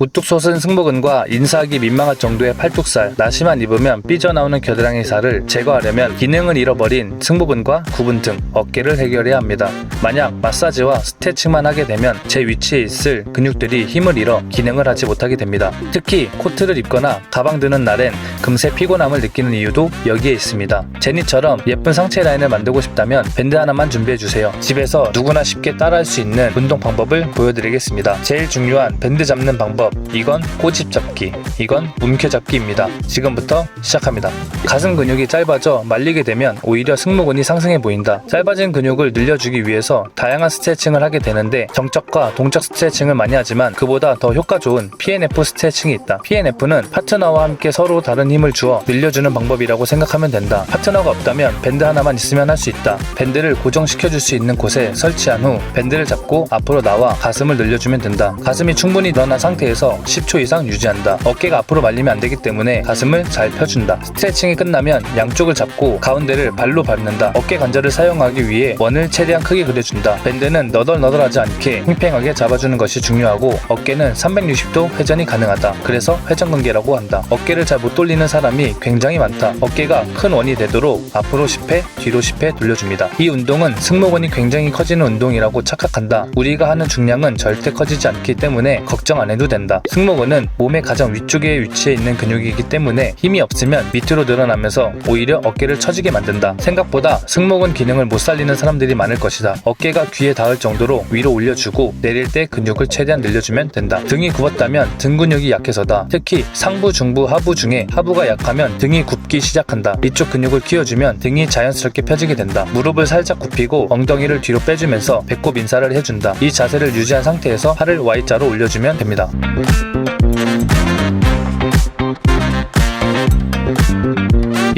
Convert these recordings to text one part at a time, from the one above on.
우뚝 솟은 승모근과 인사하기 민망할 정도의 팔뚝살, 나시만 입으면 삐져나오는 겨드랑이 살을 제거하려면 기능을 잃어버린 승모근과 구분 등, 어깨를 해결해야 합니다. 만약 마사지와 스트레칭만 하게 되면 제 위치에 있을 근육들이 힘을 잃어 기능을 하지 못하게 됩니다. 특히 코트를 입거나 가방 드는 날엔 금세 피곤함을 느끼는 이유도 여기에 있습니다. 제니처럼 예쁜 상체 라인을 만들고 싶다면 밴드 하나만 준비해주세요. 집에서 누구나 쉽게 따라할 수 있는 운동 방법을 보여드리겠습니다. 제일 중요한 밴드 잡는 방법, 이건 꼬집 잡기, 이건 움켜 잡기입니다. 지금부터 시작합니다. 가슴 근육이 짧아져 말리게 되면 오히려 승모근이 상승해 보인다. 짧아진 근육을 늘려주기 위해서 다양한 스트레칭을 하게 되는데 정적과 동적 스트레칭을 많이 하지만 그보다 더 효과 좋은 PNF 스트레칭이 있다. PNF는 파트너와 함께 서로 다른 힘을 주어 늘려주는 방법이라고 생각하면 된다. 파트너가 없다면 밴드 하나만 있으면 할 수 있다. 밴드를 고정시켜 줄 수 있는 곳에 설치한 후 밴드를 잡고 앞으로 나와 가슴을 늘려주면 된다. 가슴이 충분히 늘어난 상태에서 10초 이상 유지한다. 어깨가 앞으로 말리면 안 되기 때문에 가슴을 잘 펴준다. 스트레칭이 끝나면 양쪽을 잡고 가운데를 발로 밟는다. 어깨 관절을 사용하기 위해 원을 최대한 크게 그려준다. 밴드는 너덜너덜하지 않게 팽팽하게 잡아주는 것이 중요하고 어깨는 360도 회전이 가능하다. 그래서 회전근개라고 한다. 어깨를 잘 못 돌리는 사람이 굉장히 많다. 어깨가 큰 원이 되도록 앞으로 10회, 뒤로 10회 돌려줍니다. 이 운동은 승모근이 굉장히 커지는 운동이라고 착각한다. 우리가 하는 중량은 절대 커지지 않기 때문에 걱정 안 해도 된다. 승모근은 몸의 가장 위쪽에 위치해 있는 근육이기 때문에 힘이 없으면 밑으로 늘어나면서 오히려 어깨를 처지게 만든다. 생각보다 승모근 기능을 못 살리는 사람들이 많을 것이다. 어깨가 귀에 닿을 정도로 위로 올려주고 내릴 때 근육을 최대한 늘려주면 된다. 등이 굽었다면 등 근육이 약해서다. 특히 상부, 중부, 하부 중에 하부가 약하면 등이 굽기 시작한다. 이쪽 근육을 키워주면 등이 자연스럽게 펴지게 된다. 무릎을 살짝 굽히고 엉덩이를 뒤로 빼주면서 배꼽 인사를 해준다. 이 자세를 유지한 상태에서 팔을 Y자로 올려주면 됩니다. Thank you.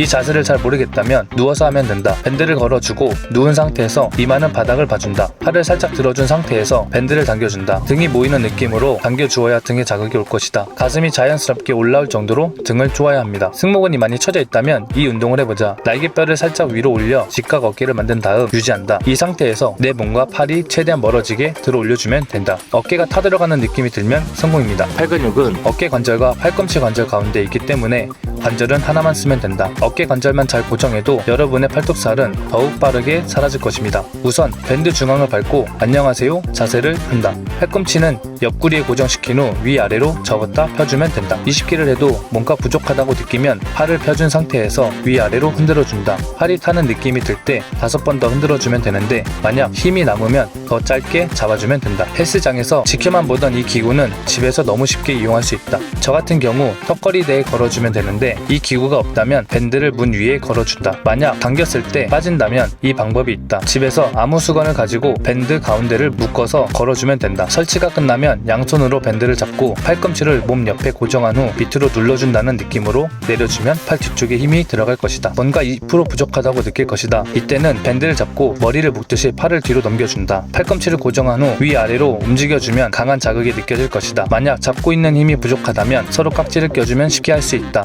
이 자세를 잘 모르겠다면 누워서 하면 된다. 밴드를 걸어주고 누운 상태에서 이마는 바닥을 봐준다. 팔을 살짝 들어준 상태에서 밴드를 당겨준다. 등이 모이는 느낌으로 당겨주어야 등에 자극이 올 것이다. 가슴이 자연스럽게 올라올 정도로 등을 조아야 합니다. 승모근이 많이 처져 있다면 이 운동을 해보자. 날개뼈를 살짝 위로 올려 직각 어깨를 만든 다음 유지한다. 이 상태에서 내 몸과 팔이 최대한 멀어지게 들어 올려주면 된다. 어깨가 타들어가는 느낌이 들면 성공입니다. 팔 근육은 어깨 관절과 팔꿈치 관절 가운데 있기 때문에 관절은 하나만 쓰면 된다. 어깨 관절만 잘 고정해도 여러분의 팔뚝살은 더욱 빠르게 사라질 것입니다. 우선 밴드 중앙을 밟고 안녕하세요 자세를 한다. 팔꿈치는 옆구리에 고정시킨 후 위아래로 접었다 펴주면 된다. 20개를 해도 뭔가 부족하다고 느끼면 팔을 펴준 상태에서 위아래로 흔들어준다. 팔이 타는 느낌이 들 때 다섯 번 더 흔들어주면 되는데 만약 힘이 남으면 더 짧게 잡아주면 된다. 헬스장에서 지켜만 보던 이 기구는 집에서 너무 쉽게 이용할 수 있다. 저 같은 경우 턱걸이 대에 걸어주면 되는데 이 기구가 없다면 밴드를 문 위에 걸어준다. 만약 당겼을 때 빠진다면 이 방법이 있다. 집에서 아무 수건을 가지고 밴드 가운데를 묶어서 걸어주면 된다. 설치가 끝나면 양손으로 밴드를 잡고 팔꿈치를 몸 옆에 고정한 후 밑으로 눌러준다는 느낌으로 내려주면 팔 뒤쪽에 힘이 들어갈 것이다. 뭔가 2% 부족하다고 느낄 것이다. 이때는 밴드를 잡고 머리를 묶듯이 팔을 뒤로 넘겨준다. 팔꿈치를 고정한 후 위아래로 움직여주면 강한 자극이 느껴질 것이다. 만약 잡고 있는 힘이 부족하다면 서로 깍지를 껴주면 쉽게 할 수 있다.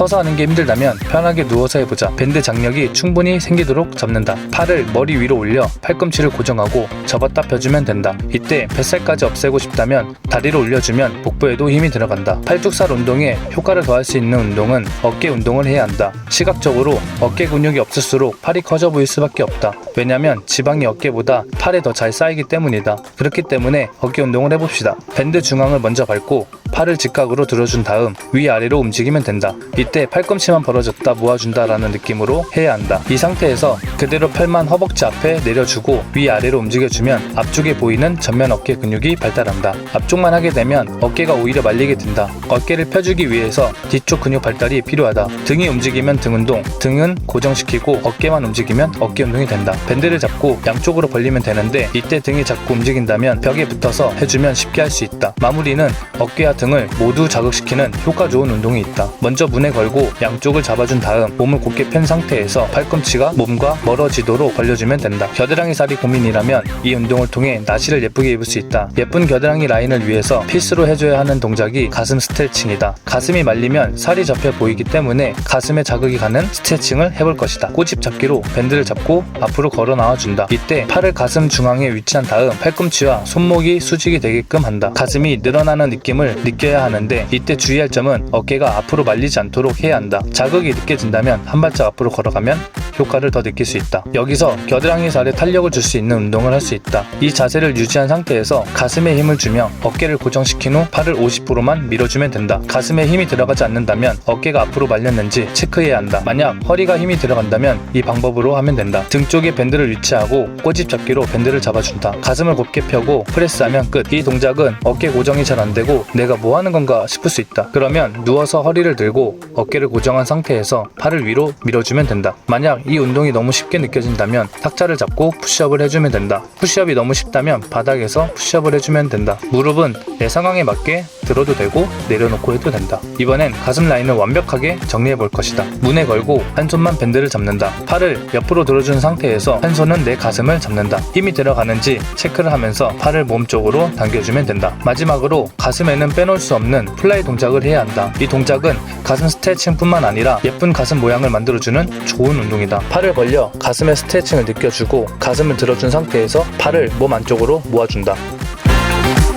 서서 하는 게 힘들다면 편하게 누워서 해보자. 밴드 장력이 충분히 생기도록 잡는다. 팔을 머리 위로 올려 팔꿈치를 고정하고 접었다 펴주면 된다. 이때 뱃살까지 없애고 싶다면 다리를 올려주면 복부에도 힘이 들어간다. 팔뚝살 운동에 효과를 더할 수 있는 운동은 어깨 운동을 해야 한다. 시각적으로 어깨 근육이 없을수록 팔이 커져 보일 수밖에 없다. 왜냐면 지방이 어깨보다 팔에 더 잘 쌓이기 때문이다. 그렇기 때문에 어깨 운동을 해봅시다. 밴드 중앙을 먼저 밟고 팔을 직각으로 들어준 다음 위아래로 움직이면 된다. 이때 팔꿈치만 벌어졌다 모아준다라는 느낌으로 해야 한다. 이 상태에서 그대로 팔만 허벅지 앞에 내려주고 위아래로 움직여주면 앞쪽에 보이는 전면 어깨 근육이 발달한다. 앞쪽만 하게 되면 어깨가 오히려 말리게 된다. 어깨를 펴주기 위해서 뒤쪽 근육 발달이 필요하다. 등이 움직이면 등 운동, 등은 고정시키고 어깨만 움직이면 어깨 운동이 된다. 밴드를 잡고 양쪽으로 벌리면 되는데 이때 등이 자꾸 움직인다면 벽에 붙어서 해주면 쉽게 할 수 있다. 마무리는 어깨와 등을 모두 자극시키는 효과 좋은 운동이 있다. 먼저 문에 걸고 양쪽을 잡아준 다음 몸을 곧게 편 상태에서 팔꿈치가 몸과 멀어지도록 벌려주면 된다. 겨드랑이 살이 고민이라면 이 운동을 통해 나시를 예쁘게 입을 수 있다. 예쁜 겨드랑이 라인을 위해서 필수로 해줘야 하는 동작이 가슴 스트레칭이다. 가슴이 말리면 살이 접혀 보이기 때문에 가슴에 자극이 가는 스트레칭을 해볼 것이다. 꼬집 잡기로 밴드를 잡고 앞으로 걸어 나와준다. 이때 팔을 가슴 중앙에 위치한 다음 팔꿈치와 손목이 수직이 되게끔 한다. 가슴이 늘어나는 느낌을 느껴야 하는데 이때 주의할 점은 어깨가 앞으로 말리지 않도록 해야 한다. 자극이 느껴진다면 한 발짝 앞으로 걸어가면 효과를 더 느낄 수 있다. 여기서 겨드랑이 살에 탄력을 줄 수 있는 운동을 할 수 있다. 이 자세를 유지한 상태에서 가슴에 힘을 주며 어깨를 고정시킨 후 팔을 50%만 밀어주면 된다. 가슴에 힘이 들어가지 않는다면 어깨가 앞으로 말렸는지 체크해야 한다. 만약 허리가 힘이 들어간다면 이 방법으로 하면 된다. 등 쪽에 밴드를 위치하고 꼬집 잡기로 밴드를 잡아준다. 가슴을 곧게 펴고 프레스하면 끝. 이 동작은 어깨 고정이 잘 안 되고 내가 뭐 하는 건가 싶을 수 있다. 그러면 누워서 허리를 들고 어깨를 고정한 상태에서 팔을 위로 밀어주면 된다. 만약 이 운동이 너무 쉽게 느껴진다면 탁자를 잡고 푸시업을 해주면 된다. 푸시업이 너무 쉽다면 바닥에서 푸시업을 해주면 된다. 무릎은 내 상황에 맞게 들어도 되고 내려놓고 해도 된다. 이번엔 가슴 라인을 완벽하게 정리해 볼 것이다. 문에 걸고 한 손만 밴드를 잡는다. 팔을 옆으로 들어준 상태에서 한 손은 내 가슴을 잡는다. 힘이 들어가는지 체크를 하면서 팔을 몸 쪽으로 당겨주면 된다. 마지막으로 가슴에는 빼놓을 수 없는 플라이 동작을 해야 한다. 이 동작은 가슴 스트레칭뿐만 아니라 예쁜 가슴 모양을 만들어주는 좋은 운동이다. 팔을 벌려 가슴의 스트레칭을 느껴주고 가슴을 들어준 상태에서 팔을 몸 안쪽으로 모아준다.